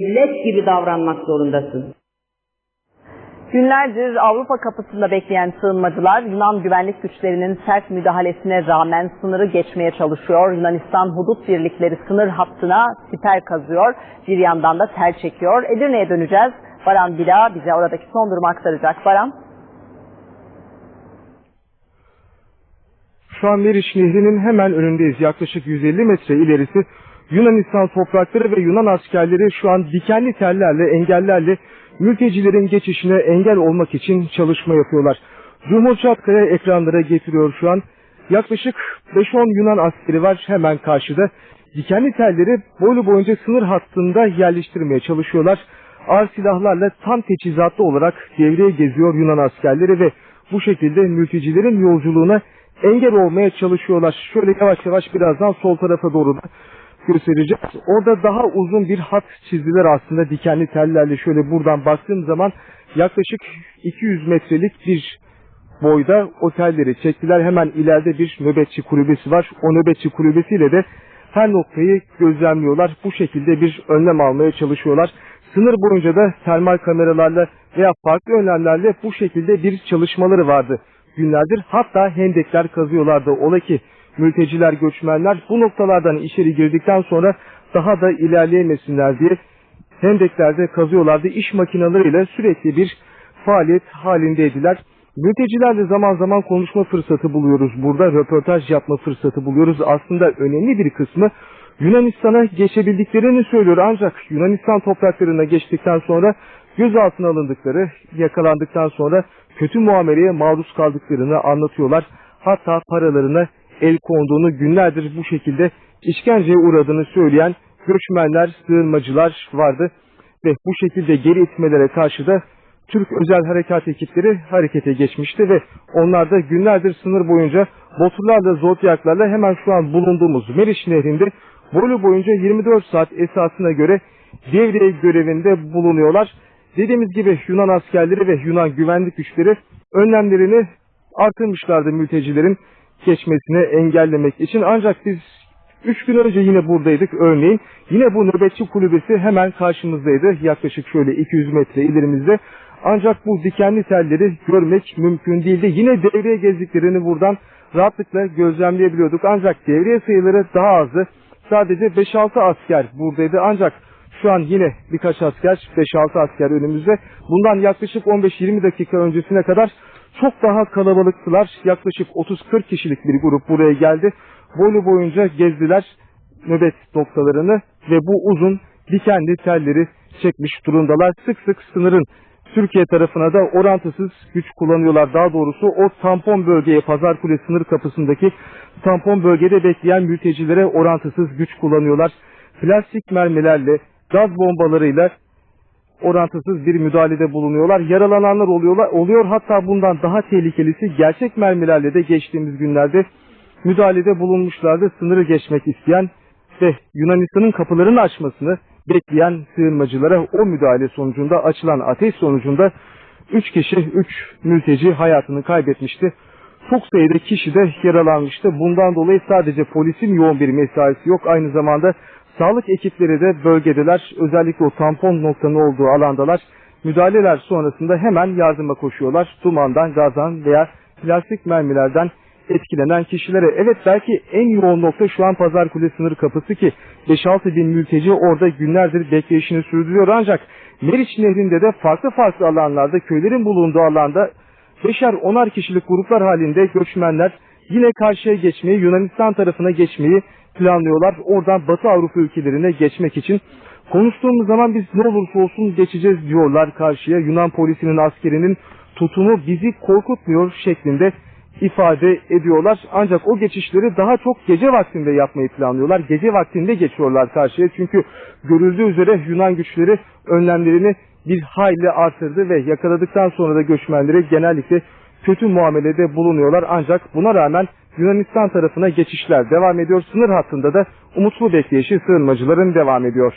millet gibi davranmak zorundasın. Günlerdir Avrupa kapısında bekleyen sığınmacılar Yunan güvenlik güçlerinin sert müdahalesine rağmen sınırı geçmeye çalışıyor. Yunanistan hudut birlikleri sınır hattına siper kazıyor. Bir yandan da tel çekiyor. Edirne'ye döneceğiz. Baran Bila bize oradaki son durumu aktaracak. Baran. Şu an Meriç Nehri'nin hemen önündeyiz. Yaklaşık 150 metre ilerisi Yunanistan toprakları ve Yunan askerleri şu an dikenli tellerle, engellerle mültecilerin geçişine engel olmak için çalışma yapıyorlar. Cumhur Çatkaya ekranlara getiriyor şu an. Yaklaşık 5-10 Yunan askeri var hemen karşıda. Dikenli telleri boylu boyunca sınır hattında yerleştirmeye çalışıyorlar. Ağır silahlarla tam teçhizatlı olarak devreye geziyor Yunan askerleri ve bu şekilde mültecilerin yolculuğuna engel olmaya çalışıyorlar. Şöyle yavaş yavaş birazdan sol tarafa doğru da göstereceğiz. Orada daha uzun bir hat çizdiler aslında dikenli tellerle şöyle buradan baktığım zaman yaklaşık 200 metrelik bir boyda otelleri çektiler. Hemen ileride bir nöbetçi kulübesi var. O nöbetçi kulübesiyle de her noktayı gözlemliyorlar. Bu şekilde bir önlem almaya çalışıyorlar. Sınır boyunca da termal kameralarla veya farklı önlemlerle bu şekilde bir çalışmaları vardı günlerdir. Hatta hendekler kazıyorlardı. Ola ki mülteciler, göçmenler bu noktalardan içeri girdikten sonra daha da ilerleyemesinler diye hendeklerde kazıyorlardı. İş makinalarıyla sürekli bir faaliyet halindeydiler. Mültecilerle zaman zaman konuşma fırsatı buluyoruz. Burada röportaj yapma fırsatı buluyoruz. Aslında önemli bir kısmı Yunanistan'a geçebildiklerini söylüyor. Ancak Yunanistan topraklarına geçtikten sonra gözaltına alındıkları, yakalandıktan sonra kötü muameleye maruz kaldıklarını anlatıyorlar. Hatta paralarına el konduğunu günlerdir bu şekilde işkenceye uğradığını söyleyen göçmenler, sığınmacılar vardı. Ve bu şekilde geri itmelere karşı da Türk özel harekat ekipleri harekete geçmişti ve onlar da günlerdir sınır boyunca boturlarla, zotyaklarla hemen şu an bulunduğumuz Meriç Nehri'nde boylu boyunca 24 saat esasına göre devriye görevinde bulunuyorlar. Dediğimiz gibi Yunan askerleri ve Yunan güvenlik güçleri önlemlerini artırmışlardı mültecilerin geçmesini engellemek için. Ancak biz 3 gün önce yine buradaydık örneğin. Yine bu nöbetçi kulübesi hemen karşımızdaydı. Yaklaşık şöyle 200 metre ilerimizde. Ancak bu dikenli telleri görmek mümkün değildi. Yine devreye gezdiklerini buradan rahatlıkla gözlemleyebiliyorduk. Ancak devriye sayıları daha azdı. Sadece 5-6 asker buradaydı. Ancak şu an yine birkaç asker, 5-6 asker önümüzde. Bundan yaklaşık 15-20 dakika öncesine kadar çok daha kalabalıktılar. Yaklaşık 30-40 kişilik bir grup buraya geldi. Boylu boyunca gezdiler nöbet noktalarını ve bu uzun dikenli telleri çekmiş durumdalar. Sık sık sınırın Türkiye tarafına da orantısız güç kullanıyorlar. Daha doğrusu o tampon bölgeye Pazarkule sınır kapısındaki tampon bölgede bekleyen mültecilere orantısız güç kullanıyorlar. Plastik mermilerle, gaz bombalarıyla orantısız bir müdahalede bulunuyorlar. Yaralananlar oluyorlar, oluyor. Hatta bundan daha tehlikelisi gerçek mermilerle de geçtiğimiz günlerde müdahalede bulunmuşlardı. Sınırı geçmek isteyen ve Yunanistan'ın kapılarını açmasını bekleyen sığınmacılara o müdahale sonucunda açılan ateş sonucunda 3 kişi, 3 mülteci hayatını kaybetmişti. Çok sayıda kişi de yaralanmıştı. Bundan dolayı sadece polisin yoğun bir mesaisi yok. Aynı zamanda sağlık ekipleri de bölgedeler. Özellikle o tampon noktanın olduğu alandalar. Müdahaleler sonrasında hemen yardıma koşuyorlar. Dumandan, gazdan veya plastik mermilerden etkilenen kişilere. Evet belki en yoğun nokta şu an Pazarkule sınır kapısı ki 5-6 bin mülteci orada günlerdir bekleyişini sürdürüyor. Ancak Meriç Nehri'nde de farklı farklı alanlarda köylerin bulunduğu alanda beşer onar kişilik gruplar halinde göçmenler yine karşıya geçmeyi Yunanistan tarafına geçmeyi planlıyorlar. Oradan Batı Avrupa ülkelerine geçmek için. Konuştuğumuz zaman biz ne olursa olsun geçeceğiz diyorlar karşıya. Yunan polisinin askerinin tutumu bizi korkutmuyor şeklinde ifade ediyorlar. Ancak o geçişleri daha çok gece vaktinde yapmayı planlıyorlar. Gece vaktinde geçiyorlar karşıya. Çünkü görüldüğü üzere Yunan güçleri önlemlerini bir hayli artırdı ve yakaladıktan sonra da göçmenlere genellikle kötü muamelede bulunuyorlar. Ancak buna rağmen Yunanistan tarafına geçişler devam ediyor. Sınır hattında da umutlu bekleyişi sığınmacıların devam ediyor.